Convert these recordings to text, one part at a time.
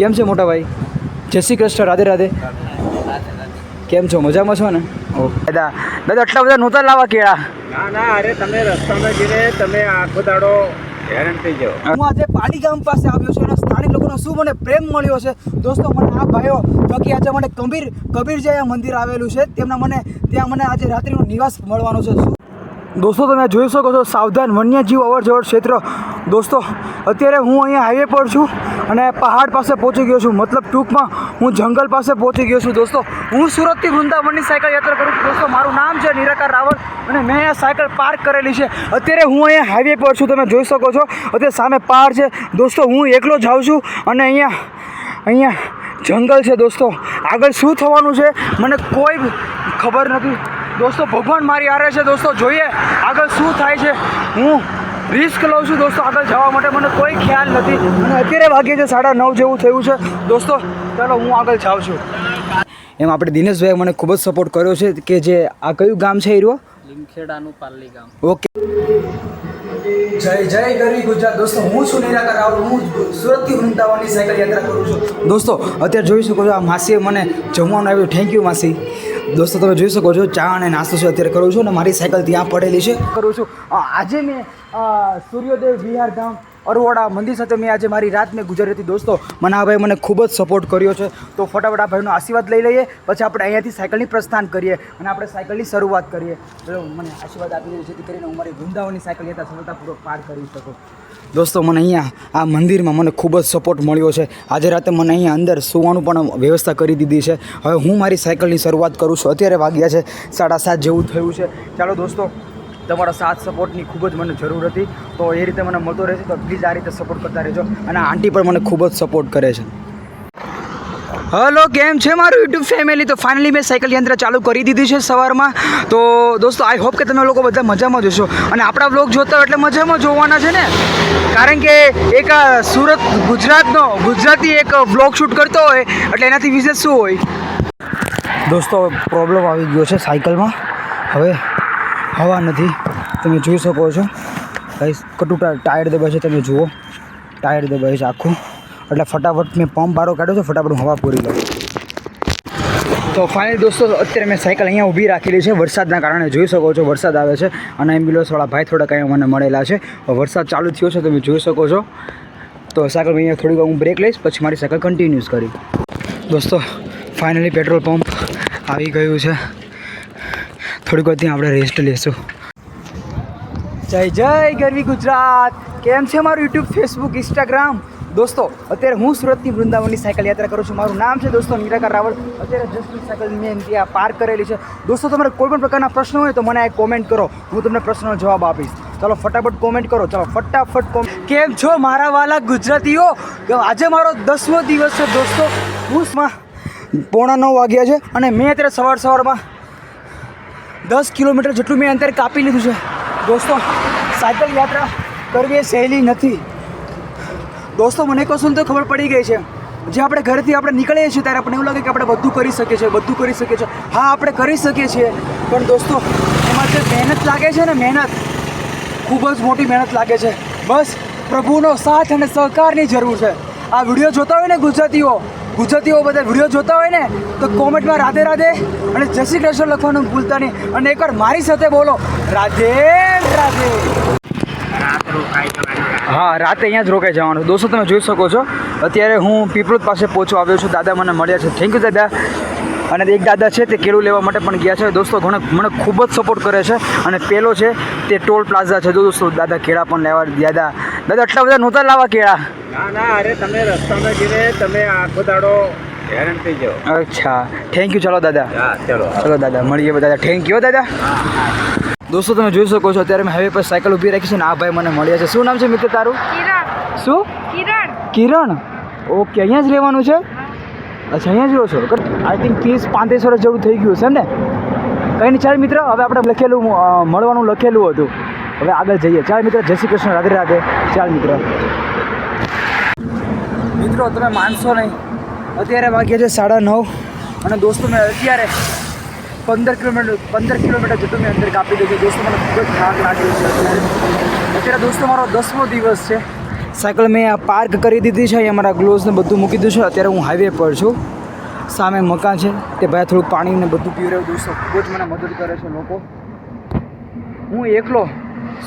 કેમ છે મોટા ભાઈ? જય શ્રી કૃષ્ણ રાધે રાધે. કેમ છો? મજામાં છો ને? ઓકે. દાદા દાદા આટલા બધા નહોતા લાવવા કેળા. ના ના અરે તમે રસ્તામાં જઈને તમે આખો દાડો હેરાન થઈ જાઓ. હું આજે પાલી ગામ પાસે આવ્યો છું અને સ્થાનિક લોકોનો શું મને પ્રેમ મળ્યો છે? દોસ્તો મને આ ભાઈઓ બાકી આજે મને કબીર કબીર જે મંદિર આવેલું છે તેમના મને ત્યાં મને આજે રાત્રિનો નિવાસ મળવાનો છે. દોસ્તો તમે જોઈ શકો છો સાવધાન વન્યજીવ અવર જવર ક્ષેત્ર. દોસ્તો અત્યારે હું અહીંયા હાઈવે પર છું. અને પહાડ પાસે પહોંચી ગયો છું. મતલબ ટૂંકમાં હું જંગલ પાસે પહોંચી ગયો છું. દોસ્તો, હું સુરતથી વૃંદાવનની સાયકલ યાત્રા કરું છું. દોસ્તો, મારું નામ છે નિરાકાર રાવલ અને મેં અહીંયા સાયકલ પાર્ક કરેલી છે. અત્યારે હું અહીંયા હાઈવે પર છું. તમે જોઈ શકો છો. અત્યારે સામે પહાડ છે. દોસ્તો, હું એકલો જાઉં છું અને અહીંયા અહીંયા જંગલ છે. દોસ્તો, આગળ શું થવાનું છે? મને કોઈ ખબર નથી. દોસ્તો, ભગવાન મારી આરે છે. દોસ્તો, જોઈએ આગળ શું થાય છે. હું રિસ્ક લઉં છું દોસ્તો આગળ જવા માટે મને કોઈ ખ્યાલ નથી. અને અત્યારે વાગે છે સાડા નવ જેવું થયું છે. દોસ્તો ચાલો હું આગળ જાઉં છું. એમ આપણે દિનેશભાઈ મને ખૂબ જ સપોર્ટ કર્યો છે કે જે આ કયું ગામ છે હીરો? લીમખેડાનું પાલ્લી ગામ. ઓકે. જય જય ગરવી ગુજરાત. દોસ્તો હું છું નિરાકર રાવલ હું સુરતથી વૃંદાવનની સાયકલ યાત્રા કરું છું. દોસ્તો અત્યારે જોઈ શકો છો આ માસીએ મને જમવાનું આવ્યું થેન્ક યુ માસી. દોસ્તો, તમે જોઈ શકો છો, ચા અને નાસ્તો છે અત્યારે કરું છું અને મારી સાયકલ ત્યાં પડેલી છે. કરું છું. આજે મેં સૂર્યોદય વિહાર ગામ અરવાડા મંદિર સાથે મેં આજે મારી રાત મેં ગુજારી હતી. દોસ્તો, મને આ ભાઈ મને ખૂબ જ સપોર્ટ કર્યો છે. તો ફટાફટ આ ભાઈનો આશીર્વાદ લઈ લઈએ, પછી આપણે અહીંયાથી સાયકલની પ્રસ્થાન કરીએ અને આપણે સાયકલની શરૂઆત કરીએ. મને આશીર્વાદ આપી દીધો જેથી કરીને હું મારી વૃંદાવનની સાયકલ યાત્રા સરળતાપૂર્વક પાર કરી શકું. દોસ્તો, મને અહીંયા આ મંદિરમાં મને ખૂબ જ સપોર્ટ મળ્યો છે. આજે રાતે મને અહીંયા અંદર સુવાનું પણ વ્યવસ્થા કરી દીધી છે. હવે હું મારી સાયકલની શરૂઆત કરું છું. અત્યારે વાગ્યા છે સાડા સાત જેવું થયું છે. ચાલો દોસ્તો, તમારા સાથ સપોર્ટની ખૂબ જ મને જરૂર હતી. તો એ રીતે મને મળતો રહેશે. તો પ્લીઝ આ રીતે સપોર્ટ કરતા રહેજો. અને આંટી પણ મને ખૂબ જ સપોર્ટ કરે છે. હલો, કેમ છે મારું યુટ્યુબ ફેમિલી તો ફાઇનલી મેં સાયકલ યંત્ર ચાલુ કરી દીધી છે સવારમાં. તો દોસ્તો આઈ હોપ કે તમે લોકો બધા મજામાં જશો અને આપણા બ્લોગ જોતા હોય એટલે મજામાં જોવાના છે ને? કારણ કે એક સુરત, ગુજરાતનો, ગુજરાતી એક બ્લોગ શૂટ કરતો હોય, એટલે એનાથી વિશેષ શું હોય? દોસ્તો પ્રોબ્લેમ આવી ગયો છે સાયકલમાં. હવે હવા નથી. તમે જોઈ શકો છો. ભાઈ કટુ ટાયર દબાય છે. તમે જુઓ. ટાયર દબાય છે આખું. એટલે ફટાફટ મેં પંપ બારો કાઢ્યો છે, ફટાફટ હું હવા પૂરી લઉં. તો ફાઇનલ દોસ્તો, અત્યારે મેં સાયકલ અહીંયા ઊભી રાખેલી છે. વરસાદના કારણે જોઈ શકો છો, વરસાદ આવે છે. અને એમ્બ્યુલન્સવાળા ભાઈ થોડાક અહીંયા મને મળેલા છે. વરસાદ ચાલુ થયો છે, તમે જોઈ શકો છો. તો સાયકલ અહીંયા થોડીક હું બ્રેક લઈશ, પછી મારી સાયકલ કન્ટિન્યુઝ કરી. દોસ્તો ફાઇનલી પેટ્રોલ પંપ આવી ગયું છે. થોડીક વાર આપણે રેસ્ટ લેશું. જય જય ગરવી ગુજરાત. કેમ છે મારું યુટ્યુબ ફેસબુક ઇન્સ્ટાગ્રામ દોસ્તો, અત્યારે હું સુરતની વૃંદાવનની સાયકલ યાત્રા કરું છું. મારું નામ છે દોસ્તો નિરાકાર રાવળ અત્યારે જસ્ટ સાયકલ મેં ત્યાં પાર્ક કરેલી છે. દોસ્તો, તમારે કોઈ પણ પ્રકારના પ્રશ્ન હોય તો મને આ કોમેન્ટ કરો. હું તમને પ્રશ્નનો જવાબ આપીશ. ચાલો, ફટાફટ કોમેન્ટ કરો. ચાલો, ફટાફટ કોમેન્ટ કેમ છો મારા વાલા ગુજરાતીઓ? આજે મારો દસમો દિવસ છે દોસ્તો. હું પોણા નવ વાગ્યા છે અને મેં અત્યારે સવાર સવારમાં દસ કિલોમીટર જેટલું મેં અંતર કાપી લીધું છે. દોસ્તો, સાયકલ યાત્રા કરવી એ સહેલી નથી. દોસ્તો, મને કશું તો ખબર પડી ગઈ છે. જે આપણે ઘરેથી આપણે નીકળીએ છીએ ત્યારે આપણને એવું લાગે કે આપણે બધું કરી શકીએ છીએ, બધું કરી શકીએ છીએ. હા, આપણે કરી શકીએ છીએ, પણ દોસ્તો, એમાં જે મહેનત લાગે છે ને, મહેનત ખૂબ જ મોટી મહેનત લાગે છે. બસ, પ્રભુનો સાથ અને સહકારની જરૂર છે. આ વીડિયો જોતા હોય ને ગુજરાતીઓ ગુજરાતીઓ બધા વીડિયો જોતા હોય ને, તો કોમેન્ટમાં રાધે રાધે અને જય શ્રી કૃષ્ણ લખવાનું ભૂલતા નહીં. અને એકવાર મારી સાથે બોલો, રાધે રાધે. હા રાતે અહીંયા જ રોકાઈ જવાનું. દોસ્તો તમે જોઈ શકો છો. અત્યારે હું પીપળોદ પાસે પહોંચવા આવ્યો છું. દાદા મને મળ્યા છે. થેન્ક યુ દાદા. અને એક દાદા છે તે કેળું લેવા માટે પણ ગયા છે. દોસ્તો ઘણો મને ખૂબ જ સપોર્ટ કરે છે. અને પેલો છે તે ટોલ પ્લાઝા છે. દોસ્તો દાદા કેળા પણ લેવા દાદા દાદા આટલા બધા નહોતા લાવવા કેળા? ના ના અરે તમે રસ્તામાં જઈને તમે આખો દાડો હેરાન થઈ જાઓ. અચ્છા. થેન્ક યુ ચાલો દાદા. ચલો. ચલો દાદા મળીએ દાદા થેન્ક યુ દાદા. દોસ્તો તમે જોઈ શકો છો અત્યારે મેં હાઈવે પર સાયકલ ઊભી રાખી છે ને આ ભાઈ મને મળ્યા છે. શું નામ છે મિત્ર તારું? કિરણ. શું? કિરણ. કિરણ? ઓકે અહીંયા જ રહેવાનું છે? અચ્છા અહીંયા જ રહો છો. આઈ થિંક ત્રીસ પાંત્રીસ વર્ષ જેવું થઈ ગયું છે ને? કંઈ નહીં ચાલ મિત્ર હવે આપણે લખેલું મળવાનું લખેલું હતું. હવે આગળ જઈએ. ચાલ મિત્ર જય શ્રી કૃષ્ણ રાધે રાધે. ચાલ મિત્ર. મિત્રો તમે માનશો નહીં. અત્યારે વાગ્યા છે સાડા નવ અને દોસ્તો મેં અત્યારે પંદર કિલોમીટર પંદર કિલોમીટર જેટલું મેં અંદર કાપી દીધું. દોસ્તો, મને ખૂબ જ થાક લાગ્યો છે અત્યારે. દોસ્તો, મારો દસમો દિવસ છે. સાયકલ મેં પાર્ક કરી દીધી છે. અહીંયા મારા ગ્લોવ્સને બધું મૂકી દીધું છે. અત્યારે હું હાઈવે પર છું. સામે મકાન છે તે ભાઈ થોડું પાણી ને બધું પી રહ્યું. દોસ્તો, ખૂબ જ મને મદદ કરે છે લોકો. હું એકલો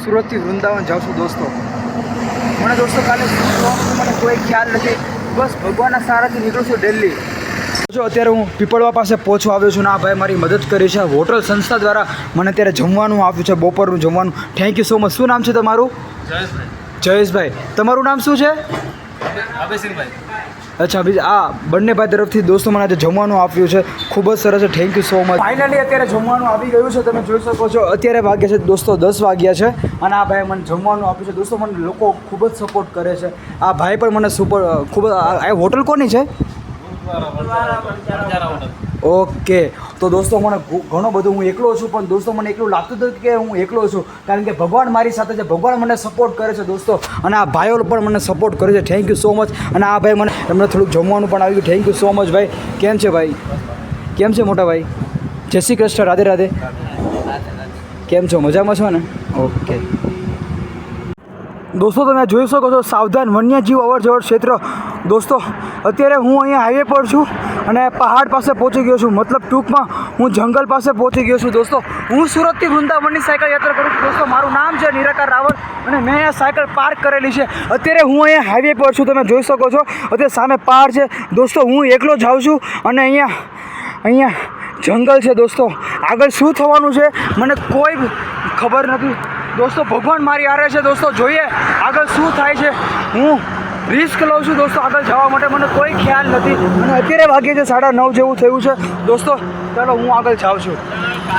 સુરતથી વૃંદાવન જાઉં છું, દોસ્તો. મને દોસ્તો, કાલે શું મને કોઈ ખ્યાલ નથી. બસ ભગવાનના સારાથી નીકળું છું દિલ્હી. જો અત્યારે હું પીપળવા પાસે પહોંચવા આવ્યો છું ને આ ભાઈ મારી મદદ કરી છે. હોટલ સંસ્થા દ્વારા મને અત્યારે જમવાનું આપ્યું છે બપોરનું જમવાનું. થેન્ક યુ સો મચ શું નામ છે તમારું? જયેશભાઈ. તમારું નામ શું છે? અચ્છા બીજા આ બંને ભાઈ તરફથી દોસ્તો મને આજે જમવાનું આપ્યું છે. ખૂબ જ સરસ છે. Thank you so much finally અત્યારે જમવાનું આવી ગયું છે. તમે જોઈ શકો છો. અત્યારે વાગ્યા છે દોસ્તો દસ વાગ્યા છે અને આ ભાઈ મને જમવાનું આપ્યું છે. દોસ્તો મને લોકો ખૂબ જ સપોર્ટ કરે છે. આ ભાઈ પણ મને સુપર ખૂબ આ હોટલ કોની છે? ઓકે. તો દોસ્તો, મને ઘણો બધું હું એકલો છું, પણ દોસ્તો, મને એકલું લાગતું હતું કે હું એકલો છું, કારણ કે ભગવાન મારી સાથે છે, ભગવાન મને સપોર્ટ કરે છે, દોસ્તો. અને આ ભાઈઓ પણ મને સપોર્ટ કરે છે. થેન્ક યુ સો મચ અને આ ભાઈ મને એમને થોડુંક જમવાનું પણ આવી ગયું થેન્ક યુ સો મચ ભાઈ. કેમ છે, ભાઈ? કેમ છે, મોટા ભાઈ? જય શ્રી કૃષ્ણ, રાધે રાધે. કેમ છો? મજામાં છો ને? ઓકે. દોસ્તો, તમે જોઈ શકો છો, સાવધાન વન્યજીવ અવર જવર ક્ષેત્ર દોસ્તો, અત્યારે હું અહીંયા હાઈવે પર છું અને પહાડ પાસે પહોંચી ગયો છું. મતલબ ટૂંકમાં હું જંગલ પાસે પહોંચી ગયો છું. દોસ્તો, હું સુરતથી વૃંદાવનની સાયકલ યાત્રા કરું છું. દોસ્તો, મારું નામ છે નિરાકાર રાવલ અને મેં અહીંયા સાયકલ પાર્ક કરેલી છે. અત્યારે હું અહીંયા હાઈવે પર છું. તમે જોઈ શકો છો, અત્યારે સામે પહાડ છે. દોસ્તો, હું એકલો જાઉં છું અને અહીંયા અહીંયા જંગલ છે દોસ્તો. આગળ શું થવાનું છે, મને કોઈ ખબર નથી. દોસ્તો, ભગવાન મારી આરે છે. દોસ્તો, જોઈએ આગળ શું થાય છે. હું રિસ્ક લઉં છું દોસ્તો, આગળ જવા માટે મને કોઈ ખ્યાલ નથી. અને અત્યારે વાગે છે સાડા નવ જેવું થયું છે. દોસ્તો, ચાલો હું આગળ જાઉં છું.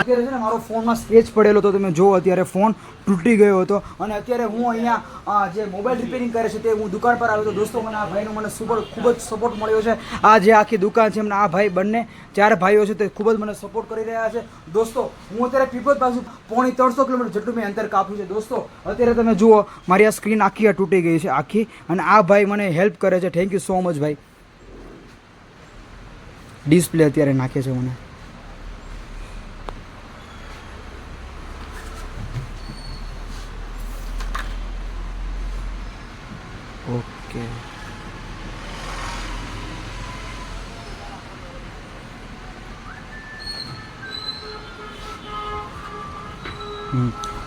અત્યારે છે ને, મારો ફોનમાં સ્ક્રેચ પડેલો હતો, તમે જુઓ અત્યારે ફોન તૂટી ગયો હતો. અને અત્યારે હું અહીંયા જે મોબાઈલ રિપેરિંગ કરે છે તે હું દુકાન પર આવ્યો હતો. દોસ્તો, મને આ ભાઈનો મને સુપર ખૂબ જ સપોર્ટ મળ્યો છે. આ જે આખી દુકાન છે એમના, આ ભાઈ બંને ચાર ભાઈઓ છે તે ખૂબ જ મને સપોર્ટ કરી રહ્યા છે. દોસ્તો, હું અત્યારે પીપોદ પાસે પોણી ત્રણસો કિલોમીટર જેટલું મેં અંતર કાપ્યું છે. દોસ્તો, અત્યારે તમે જુઓ, મારી આ સ્ક્રીન આખી આ તૂટી ગઈ છે, આખી. અને આ ભાઈ મને હેલ્પ કરે છે. થેન્ક યુ સો મચ ભાઈ. ડિસ્પ્લે અત્યારે નાખે છે મને. ઓકે.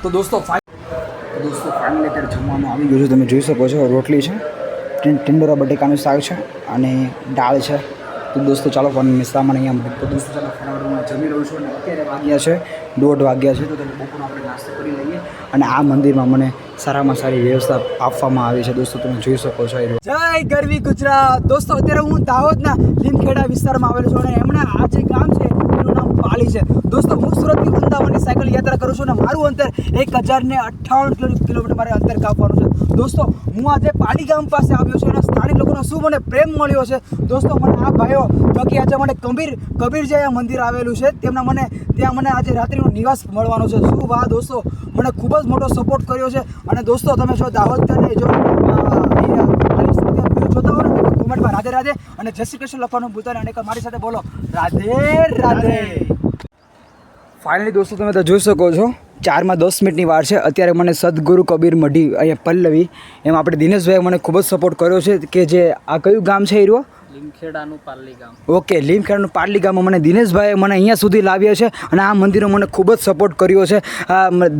તો દોસ્તો ફાઈ દોસ્તો ફાઇનલી અત્યારે જમવાનું આવી ગયું છે તમે જોઈ શકો છો રોટલી છે ટિંડોરા બટેકાનું શાક છે અને દાળ છે તો દોસ્તો, ચાલો પણ સામાન અહીંયા તો દોસ્તો, ચાલો ફટાફટ જમી રહ્યું છું અને અત્યારે વાગ્યા છે દોઢ વાગ્યા છે, તો તમે બપોરનો આપણે નાસ્તો કરી લઈએ અને આ મંદિરમાં મને સારામાં સારી વ્યવસ્થા આપવામાં આવી છે. દોસ્તો, તમે જોઈ શકો છો એ જય ગરવી ગુજરાત! દોસ્તો, અત્યારે હું દાહોદના લીમખેડા વિસ્તારમાં આવેલો છું અને એમણે આ જે ગામ છે, એનું નામ પાલી છે. દોસ્તો, હું સુરતથી વૃંદાવનની સાયકલ યાત્રા કરું છું અને મારું અંતર એક હજાર ને અઠ્ઠાવન કિલોમીટર મારે અંતર કાપવાનું છે. દોસ્તો હું આજે પાલી ગામ પાસે આવ્યો છું અને સ્થાનિક લોકોનો શું મને પ્રેમ મળ્યો છે. દોસ્તો મને આ ભાઈઓ બાકી આજે મને કબીર કબીર અહીંયા મંદિર આવેલું છે તેમના મને ત્યાં મને આજે રાત્રિનો નિવાસ મળવાનો છે. શું વાહ દોસ્તો મને ખૂબ જ મોટો સપોર્ટ કર્યો છે. અને દોસ્તો તમે જો દાહોદ જો જોતા હો ને કોમેન્ટમાં રાધે રાધે અને જય શ્રી કૃષ્ણ લખવાનું ભૂલતા અને મારી સાથે બોલો રાધે રાધે. ફાઇનલી દોસ્તો તમે તો જોઈ શકો છો. ચારમાં દસ મિનિટની વાર છે. અત્યારે મને સદગુરુ કબીર મઢી અહીંયા પલ્લવી, એમ આપણે દિનેશભાઈએ મને ખૂબ જ સપોર્ટ કર્યો છે કે જે આ કયું ગામ છે એ રહ્યો? લીમખેડાનું પાર્લી ગામ. ઓકે, લીમખેડાનું પાટલી ગામમાં મને દિનેશભાઈએ મને અહીંયા સુધી લાવ્યા છે અને આ મંદિરો મને ખૂબ જ સપોર્ટ કર્યો છે.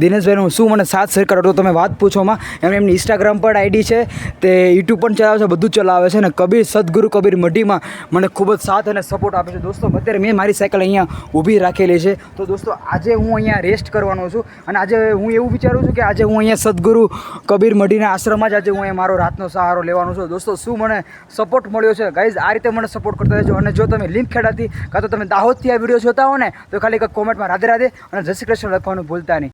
દિનેશભાઈનો શું મને સાથ સહકાર હતો તમે વાત પૂછોમાં એમને એમની ઇન્સ્ટાગ્રામ પર આઈડી છે, તે યુટ્યુબ પણ ચલાવે છે, બધું ચલાવે છે અને કબીર, સદગુરુ કબીર મઢીમાં મને ખૂબ જ સાથ અને સપોર્ટ આપે છે. દોસ્તો, અત્યારે મેં મારી સાયકલ અહીંયા ઊભી રાખેલી છે. તો દોસ્તો, આજે હું અહીંયા રેસ્ટ કરવાનો છું અને આજે હું એવું વિચારું છું કે આજે હું અહીંયા સદગુરુ કબીર મઢીના આશ્રમમાં જ આજે હું અહીંયા મારો રાતનો સહારો લેવાનો છું. દોસ્તો, શું મને સપોર્ટ મળ્યો છે? ગાઈઝ આ રીતે મને સપોર્ટ કરતા રહેજો. અને જો તમે લિંક ખેડાતી કાં તો તમે દાહોદથી આ વીડિયો જોતા હો ને, તો ખાલી કોમેન્ટમાં રાધે રાધે અને જય શ્રી કૃષ્ણ લખવાનું ભૂલતા નહીં.